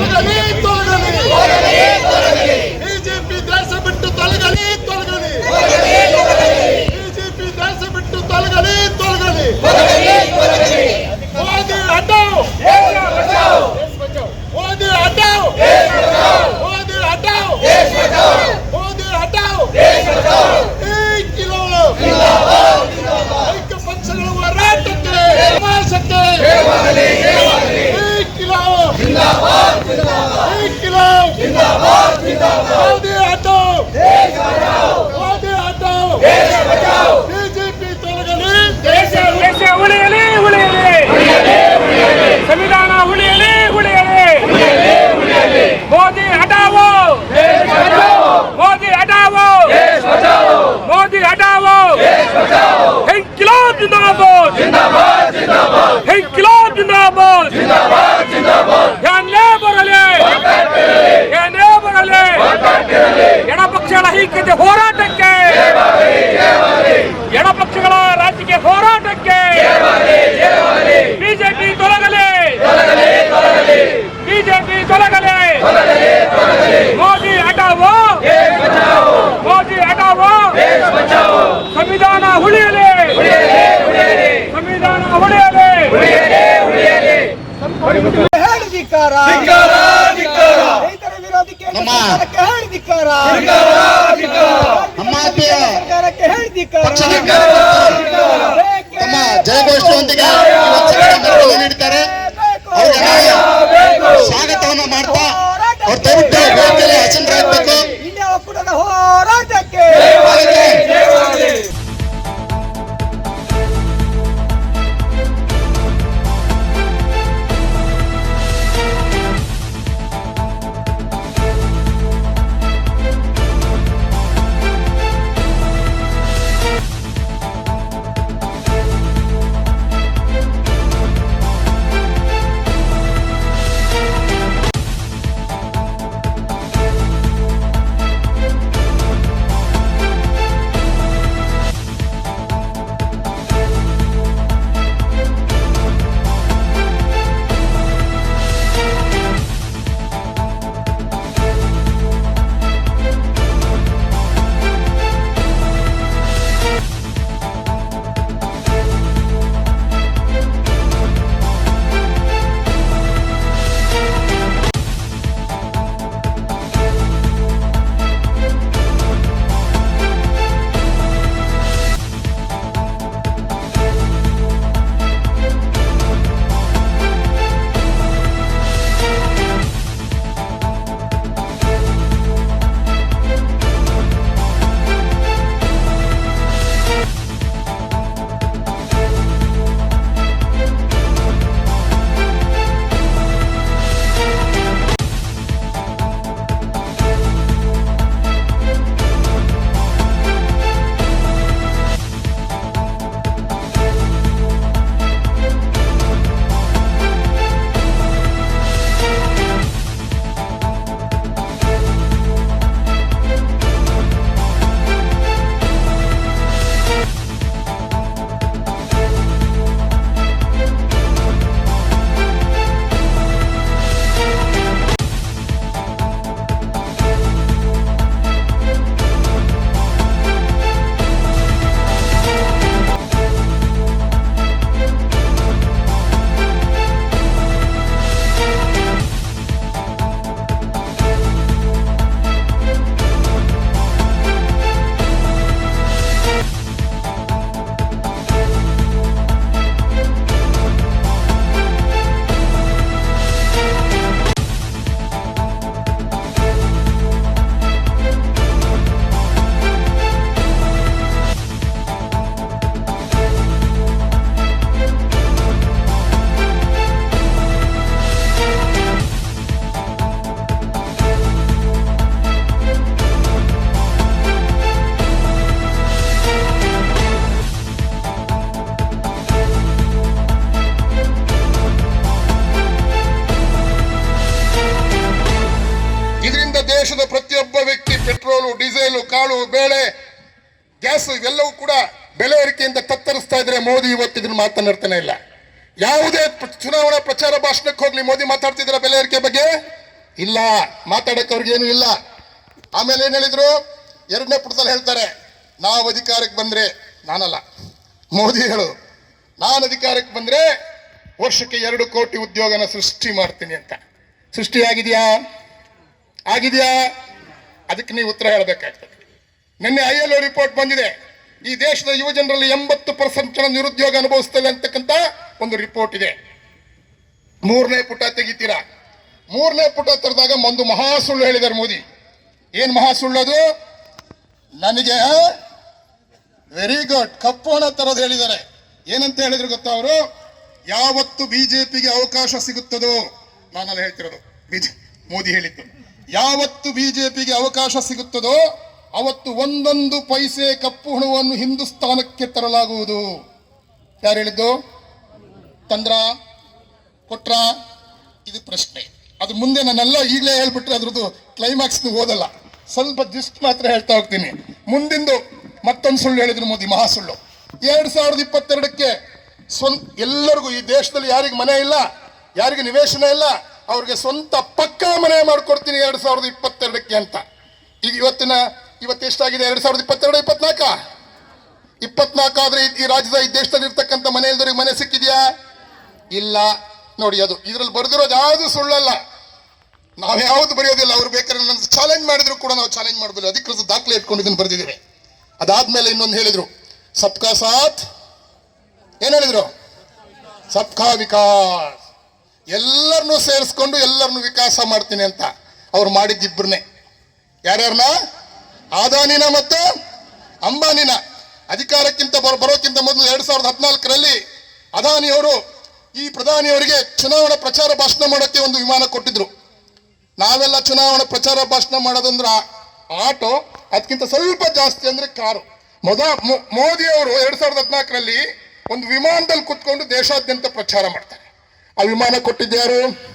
¡Vamos, Ramiro! Modi ತೊಲಗಲಿ. Modi ಹಟಾವೋ Modi ಹಟಾವೋ ಸಂವಿಧಾನ ಉಳಿಯಲಿ. ಸಂವಿಧಾನ ಉಳಿಯಲಿ. ಧಿಕ್ಕಾರ ರೈತರ ವಿರೋಧಿ ಕೇಂದ್ರಕ್ಕೆ ಹೇಳಿ ಧಿಕ್ಕಾರ ಸರ್ಕಾರಕ್ಕೆ ಹೇಳಿ ಧಿಕ್ಕಾರ ಜಯಘೋಷ ಪ್ರತಿಯೊಬ್ಬ ವ್ಯಕ್ತಿ, ಪೆಟ್ರೋಲು, ಡೀಸೆಲು, ಕಾಳು, ಬೇಳೆ, ಗ್ಯಾಸ್ ಇವೆಲ್ಲವೂ ಕೂಡ ಬೆಲೆ ಏರಿಕೆಯಿಂದ ತತ್ತರಿಸ್ತಾ ಇದ್ರೆ ಮೋದಿ ಇವತ್ತು ಇದನ್ನು ಮಾತನಾಡ್ತಾನೆ ಇಲ್ಲ. ಯಾವುದೇ ಚುನಾವಣಾ ಪ್ರಚಾರ ಭಾಷಣಕ್ಕೆ ಹೋಗ್ಲಿ ಮೋದಿ ಮಾತಾಡ್ತಿದ್ರ ಬೆಲೆ ಏರಿಕೆ ಬಗ್ಗೆ? ಇಲ್ಲ. ಮಾತಾಡಕ್ಕೆ ಅವ್ರಿಗೇನು ಇಲ್ಲ. ಆಮೇಲೆ ಏನು ಹೇಳಿದ್ರು? ಎರಡನೇ ಪುಟದಲ್ಲಿ ಹೇಳ್ತಾರೆ, ನಾವು ಅಧಿಕಾರಕ್ಕೆ ಬಂದ್ರೆ ನಾನಲ್ಲ. ಮೋದಿ ಹೇಳು, ನಾನು ಅಧಿಕಾರಕ್ಕೆ ಬಂದ್ರೆ ವರ್ಷಕ್ಕೆ ಎರಡು ಕೋಟಿ ಉದ್ಯೋಗನ ಸೃಷ್ಟಿ ಮಾಡ್ತೀನಿ ಅಂತ. ಸೃಷ್ಟಿ ಆಗಿದೆಯಾ ಆಗಿದೆಯಾ? ಅದಕ್ಕೆ ನೀವು ಉತ್ತರ ಹೇಳಬೇಕಾಗ್ತದೆ. ನಿನ್ನೆ ಐ ಎಲ್ ರಿಪೋರ್ಟ್ ಬಂದಿದೆ. ಈ ದೇಶದ ಯುವ ಜನರಲ್ಲಿ ಎಂಬತ್ತು ಪರ್ಸೆಂಟ್ ಜನ ನಿರುದ್ಯೋಗ ಅನುಭವಿಸ್ತದೆ ಅಂತಕ್ಕಂಥ ಒಂದು ರಿಪೋರ್ಟ್ ಇದೆ. ಮೂರನೇ ಪುಟ ತೆಗಿತೀರಾ? ಮೂರನೇ ಪುಟ ತೆರೆದಾಗ ಒಂದು ಮಹಾ ಸುಳ್ಳು ಹೇಳಿದ್ದಾರೆ ಮೋದಿ. ಏನ್ ಮಹಾ ಸುಳ್ಳು ಅದು? ನನಗೆ ವೆರಿ ಗುಡ್ ಕಪ್ಪು ಹಣ ತರೋದು ಹೇಳಿದ್ದಾರೆ. ಏನಂತ ಹೇಳಿದ್ರು ಗೊತ್ತಾ ಅವರು? ಯಾವತ್ತು ಬಿಜೆಪಿಗೆ ಅವಕಾಶ ಸಿಗುತ್ತದೋ ನಾನಲ್ಲಿ ಹೇಳ್ತಿರೋದು. ಬಿಜೆ ಮೋದಿ ಹೇಳಿದ್ದು. ಯಾವತ್ತು ಬಿಜೆಪಿಗೆ ಅವಕಾಶ ಸಿಗುತ್ತದೋ ಅವತ್ತು ಒಂದೊಂದು ಪೈಸೆ ಕಪ್ಪು ಹಣವನ್ನು ಹಿಂದೂಸ್ತಾನಕ್ಕೆ ತರಲಾಗುವುದು. ಯಾರು ಹೇಳಿದ್ದು? ತಂದ್ರ? ಕೊಟ್ರ? ಇದು ಪ್ರಶ್ನೆ. ಅದು ಮುಂದೆ ನಾನೆಲ್ಲ ಈಗಲೇ ಹೇಳ್ಬಿಟ್ರೆ ಅದ್ರದ್ದು ಕ್ಲೈಮ್ಯಾಕ್ಸ್ ಓದಲ್ಲ ಸ್ವಲ್ಪ ಜಿಸ್ಟ್ ಮಾತ್ರ ಹೇಳ್ತಾ ಹೋಗ್ತೀನಿ. ಮುಂದಿಂದು ಮತ್ತೊಂದು ಸುಳ್ಳು ಹೇಳಿದ್ರು ಮೋದಿ ಮಹಾ ಸುಳ್ಳು ಎರಡ್ ಸಾವಿರದ ಇಪ್ಪತ್ತೆರಡಕ್ಕೆ ಸ್ವಂತ ಎಲ್ಲರಿಗೂ ಈ ದೇಶದಲ್ಲಿ ಯಾರಿಗೆ ಮನೆ ಇಲ್ಲ, ಯಾರಿಗೆ ನಿವೇಶನ ಇಲ್ಲ ಅವ್ರಿಗೆ ಸ್ವಂತ ಪಕ್ಕಾ ಮನೆ ಮಾಡ್ಕೊಡ್ತೀನಿ ಎರಡು ಸಾವಿರದ ಇಪ್ಪತ್ತೆರಡಕ್ಕೆ ಅಂತ. ಈಗ ಇವತ್ತಿನ, ಇವತ್ತು ಎಷ್ಟಾಗಿದೆ? ಎರಡ್ ಸಾವಿರದ ಇಪ್ಪತ್ತೆರಡು, ಇಪ್ಪತ್ನಾಲ್ಕ? ಇಪ್ಪತ್ನಾಲ್ಕು ಆದ್ರೆ ಈ- ರಾಜ್ಯದ ಈ ದೇಶದಲ್ಲಿ ಇರ್ತಕ್ಕಂಥ ಮನೆ ಇಲ್ದವ್ರಿಗೆ ಮನೆ ಸಿಕ್ಕಿದ್ಯಾ? ಇಲ್ಲ. ನೋಡಿ, ಅದು ಇದ್ರಲ್ಲಿ ಬರೆದಿರೋದು ಯಾವುದು ಸುಳ್ಳಲ್ಲ. ನಾವು ಯಾವುದು ಬರೆಯೋದಿಲ್ಲ. ಅವ್ರು ಬೇಕಾದ್ರೆ ನನ್ನ ಚಾಲೆಂಜ್ ಮಾಡಿದ್ರು ಕೂಡ ನಾವು ಚಾಲೆಂಜ್ ಮಾಡಬಹುದು ಅಧಿಕೃತ ದಾಖಲೆ ಇಟ್ಕೊಂಡು ಇದನ್ನು ಬರೆದಿದ್ದೇವೆ. ಅದಾದ್ಮೇಲೆ ಇನ್ನೊಂದು ಹೇಳಿದ್ರು. ಸಬ್ಕಾ ಸಾಥ್? ಏನ್ ಹೇಳಿದ್ರು? ಸಬ್ಕಾ ವಿಕಾಸ್. ಎಲ್ಲರನ್ನೂ ಸೇರಿಸ್ಕೊಂಡು ಎಲ್ಲರನ್ನೂ ವಿಕಾಸ ಮಾಡ್ತೀನಿ ಅಂತ ಅವ್ರು ಮಾಡಿದ್ದಿಬ್ಬರನ್ನೇ ಯಾರ್ಯಾರನ್ನ ಆದಾನಿನ ಮತ್ತು ಅಂಬಾನಿನ. ಅಧಿಕಾರಕ್ಕಿಂತ ಬರ, ಬರೋಕ್ಕಿಂತ ಮೊದಲು ಎರಡ್ ಸಾವಿರದ ಹದಿನಾಲ್ಕರಲ್ಲಿ ಅದಾನಿಯವರು ಈ ಪ್ರಧಾನಿಯವರಿಗೆ ಚುನಾವಣಾ ಪ್ರಚಾರ ಭಾಷಣ ಮಾಡೋಕ್ಕೆ ಒಂದು ವಿಮಾನ ಕೊಟ್ಟಿದ್ರು. ನಾವೆಲ್ಲ ಚುನಾವಣಾ ಪ್ರಚಾರ ಭಾಷಣ ಮಾಡೋದಂದ್ರೆ ಆಟೋ ಅದಕ್ಕಿಂತ ಸ್ವಲ್ಪ ಜಾಸ್ತಿ ಅಂದ್ರೆ ಕಾರು. ಮೊದ ಮೋದಿ ಅವರು ಎರಡ್ ಸಾವಿರದ ಹದಿನಾಲ್ಕರಲ್ಲಿ ಒಂದು ವಿಮಾನದಲ್ಲಿ ಕುತ್ಕೊಂಡು ದೇಶಾದ್ಯಂತ ಪ್ರಚಾರ ಮಾಡ್ತಾರೆ. ಆ ವಿಮಾನ ಕೊಟ್ಟಿದ್ದು ಯಾರು?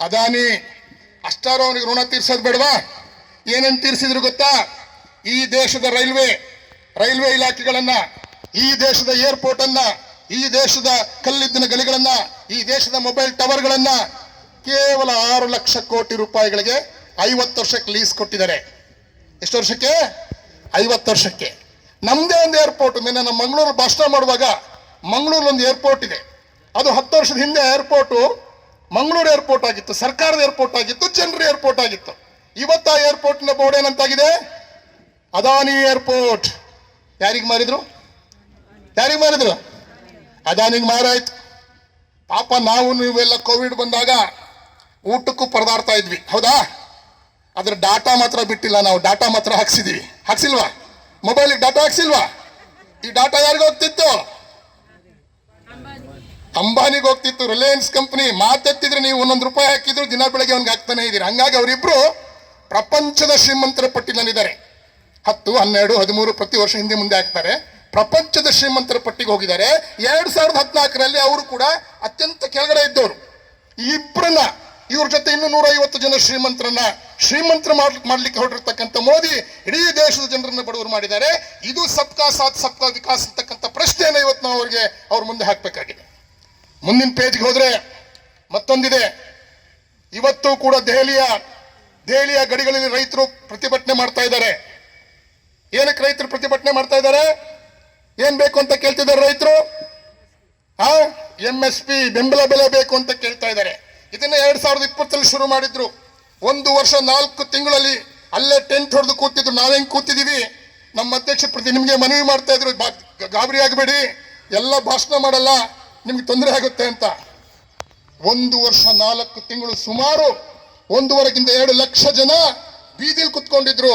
ಅದಾನಿ, ಅಷ್ಟಾರು ಅವನಿಗೆ ಋಣ ತೀರ್ಸೋದು ಬೇಡವಾ? ಏನೇನು ತೀರಿಸಿದ್ರು ಗೊತ್ತಾ? ಈ ದೇಶದ ರೈಲ್ವೆ ರೈಲ್ವೆ ಇಲಾಖೆಗಳನ್ನ, ಈ ದೇಶದ ಏರ್ಪೋರ್ಟ್ ಅನ್ನ ಈ ದೇಶದ ಕಲ್ಲಿದ್ದಿನ ಗಲಿಗಳನ್ನ, ಈ ದೇಶದ ಮೊಬೈಲ್ ಟವರ್ಗಳನ್ನ ಕೇವಲ ಆರು ಲಕ್ಷ ಕೋಟಿ ರೂಪಾಯಿಗಳಿಗೆ ಐವತ್ತು ವರ್ಷಕ್ಕೆ ಲೀಸ್ ಕೊಟ್ಟಿದ್ದಾರೆ. ಎಷ್ಟು ವರ್ಷಕ್ಕೆ? ಐವತ್ತು ವರ್ಷಕ್ಕೆ. ನಮ್ದೇ ಒಂದು ಏರ್ಪೋರ್ಟ್ ನಿನ್ನೆ ನಮ್ಮ ಮಂಗಳೂರು ಭಾಷಣ ಮಾಡುವಾಗ ಮಂಗಳೂರು ಒಂದು ಏರ್ಪೋರ್ಟ್ ಇದೆ. ಅದು ಹತ್ತು ವರ್ಷದ ಹಿಂದೆ ಏರ್ಪೋರ್ಟು ಮಂಗಳೂರು ಏರ್ಪೋರ್ಟ್ ಆಗಿತ್ತು, ಸರ್ಕಾರದ ಏರ್ಪೋರ್ಟ್ ಆಗಿತ್ತು ಜನರ ಏರ್ಪೋರ್ಟ್ ಆಗಿತ್ತು. ಇವತ್ತು ಆ ಏರ್ಪೋರ್ಟ್ನ ಬೋರ್ಡ್ ಏನಂತಾಗಿದೆ? ಅದಾನಿ ಏರ್ಪೋರ್ಟ್ ಯಾರಿಗೆ ಮಾರಿದ್ರು? ಯಾರಿಗೆ ಮಾರಿದ್ರು? ಅದಾನಿಗೆ ಮಾರಾಯ್ತು. ಪಾಪ ನಾವು ನೀವೆಲ್ಲ ಕೋವಿಡ್ ಬಂದಾಗ ಊಟಕ್ಕೂ ಪರದಾಡ್ತಾ ಇದ್ವಿ. ಹೌದಾ? ಅದ್ರ ಡಾಟಾ ಮಾತ್ರ ಬಿಟ್ಟಿಲ್ಲ ನಾವು. ಡಾಟಾ ಮಾತ್ರ ಹಾಕ್ಸಿದೀವಿ. ಹಾಕ್ಸಿಲ್ವಾ? ಮೊಬೈಲಿಗೆ ಡಾಟಾ ಹಾಕ್ಸಿಲ್ವಾ? ಈ ಡಾಟಾ ಯಾರಿಗೂ ಹೋಗ್ತಿತ್ತು? ಅಂಬಾನಿಗೆ ಹೋಗ್ತಿತ್ತು ರಿಲಯನ್ಸ್ ಕಂಪ್ನಿ, ಮಾತೆತ್ತಿದ್ರೆ ನೀವು ಒಂದೊಂದು ರೂಪಾಯಿ ಹಾಕಿದ್ರು ದಿನ ಬೆಳಗ್ಗೆ ಅವ್ನಿಗೆ ಹಾಕ್ತಾನೆ ಇದ್ದೀರಿ. ಹಂಗಾಗಿ ಅವರಿಬ್ರು ಪ್ರಪಂಚದ ಶ್ರೀಮಂತರ ಪಟ್ಟಿನಲ್ಲಿದ್ದಾರೆ. ಹತ್ತು, ಹನ್ನೆರಡು, ಹದಿಮೂರು ಪ್ರತಿ ವರ್ಷ ಹಿಂದೆ ಮುಂದೆ ಹಾಕ್ತಾರೆ ಪ್ರಪಂಚದ ಶ್ರೀಮಂತರ ಪಟ್ಟಿಗೆ ಹೋಗಿದ್ದಾರೆ. ಎರಡ್ ಸಾವಿರದ ಹದಿನಾಲ್ಕರಲ್ಲಿ ಅವರು ಕೂಡ ಅತ್ಯಂತ ಕೆಳಗಡೆ ಇದ್ದವರು. ಇಬ್ಬರನ್ನ ಇವ್ರ ಜೊತೆ ಇನ್ನು ನೂರ ಐವತ್ತು ಜನ ಶ್ರೀಮಂತರನ್ನ ಶ್ರೀಮಂತರ ಮಾಡ್ಲಿಕ್ಕೆ ಹೊರಟಿರ್ತಕ್ಕಂಥ ಮೋದಿ ಇಡೀ ದೇಶದ ಜನರನ್ನ ಬಡವರು ಮಾಡಿದ್ದಾರೆ. ಇದು ಸಬ್ಕಾ ಸಾಥ್, ಸಬ್ಕಾ ವಿಕಾಸ್ ಅಂತಕ್ಕಂಥ ಪ್ರಶ್ನೆಯನ್ನು ಇವತ್ತು ನಾವು ಅವರಿಗೆ ಅವ್ರ ಮುಂದೆ ಹಾಕಬೇಕಾಗಿದೆ. ಮುಂದಿನ ಪೇಜ್ಗೆ ಹೋದ್ರೆ ಮತ್ತೊಂದಿದೆ. ಇವತ್ತು ಕೂಡ ದೆಹಲಿಯ ದೆಹಲಿಯ ಗಡಿಗಳಲ್ಲಿ ರೈತರು ಪ್ರತಿಭಟನೆ ಮಾಡ್ತಾ ಇದ್ದಾರೆ. ಏನಕ್ಕೆ ರೈತರು ಪ್ರತಿಭಟನೆ ಮಾಡ್ತಾ ಇದ್ದಾರೆ? ಏನ್ ಬೇಕು ಅಂತ ಕೇಳ್ತಿದ್ದಾರೆ ರೈತರು? ಆ? ಎಂ ಎಸ್ ಪಿ ಬೆಂಬಲ ಬೆಲೆ ಬೇಕು ಅಂತ ಕೇಳ್ತಾ ಇದ್ದಾರೆ. ಇದನ್ನ ಎರಡ್ ಸಾವಿರದ ಇಪ್ಪತ್ತರಲ್ಲಿ ಶುರು ಮಾಡಿದ್ರು. ಒಂದು ವರ್ಷ, ನಾಲ್ಕು ತಿಂಗಳಲ್ಲಿ ಅಲ್ಲೇ ಟೆಂಟ್ ಹೊಡೆದು ಕೂತಿದ್ರು. ನಾವೇನ್ ಕೂತಿದೀವಿ? ನಮ್ಮ ಅಧ್ಯಕ್ಷ ಪ್ರತಿ ನಿಮ್ಗೆ ಮನವಿ ಮಾಡ್ತಾ ಇದ್ರು. ಗಾಬರಿ ಆಗಬೇಡಿ. ಎಲ್ಲ ಭಾಷಣ ಮಾಡಲ್ಲ. ನಿಮ್ಗೆ ತೊಂದರೆ ಆಗುತ್ತೆ ಅಂತ. ಒಂದು ವರ್ಷ ನಾಲ್ಕು ತಿಂಗಳು ಸುಮಾರು ಒಂದೂವರೆಗಿಂತ ಎರಡು ಲಕ್ಷ ಜನ ಬೀದಿಲಿ ಕುತ್ಕೊಂಡಿದ್ರು.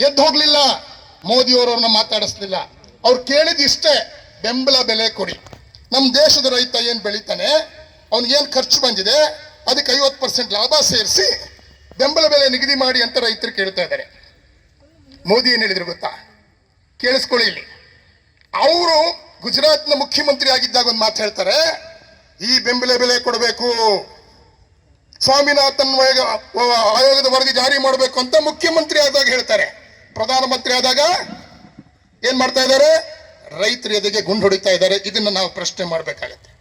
ಎದ್ದು ಹೋಗ್ಲಿಲ್ಲ. ಮೋದಿ ಅವರವ್ರನ್ನ ಮಾತಾಡಿಸ್ಲಿಲ್ಲ. ಅವ್ರು ಕೇಳಿದ ಇಷ್ಟೇ, ಬೆಂಬಲ ಬೆಲೆ ಕೊಡಿ. ನಮ್ಮ ದೇಶದ ರೈತ ಏನ್ ಬೆಳಿತಾನೆ ಏನು ಖರ್ಚು ಬಂದಿದೆ, ಅದಕ್ಕೆ ಐವತ್ತು ಪರ್ಸೆಂಟ್ ಲಾಭ ಸೇರಿಸಿ ಬೆಂಬಲ ಬೆಲೆ ನಿಗದಿ ಮಾಡಿ ಅಂತ ರೈತರು ಕೇಳ್ತಾ ಇದ್ದಾರೆ ಮೋದಿ ಏನು ಹೇಳಿದ್ರು ಗೊತ್ತಾ? ಕೇಳಿಸ್ಕೊಳ್ಳಿ ಇಲ್ಲಿ. ಅವರು ಗುಜರಾತ್ನ ಮುಖ್ಯಮಂತ್ರಿ ಆಗಿದ್ದಾಗ ಒಂದು ಮಾತು ಹೇಳ್ತಾರೆ, ಈ ಬೆಂಬಲ ಬೆಲೆ ಕೊಡಬೇಕು, ಸ್ವಾಮಿನಾಥನ್ ಆಯೋಗ- ಆಯೋಗದ ವರದಿ ಜಾರಿ ಮಾಡಬೇಕು ಅಂತ ಮುಖ್ಯಮಂತ್ರಿ ಆದಾಗ ಹೇಳ್ತಾರೆ. ಪ್ರಧಾನಮಂತ್ರಿ ಆದಾಗ ಏನ್ ಮಾಡ್ತಾ ಇದ್ದಾರೆ? ರೈತರ ಎದೆಗೆ ಗುಂಡು ಹೊಡಿತಾ ಇದ್ದಾರೆ, ಇದನ್ನ ನಾವು ಪ್ರಶ್ನೆ ಮಾಡಬೇಕಾಗತ್ತೆ.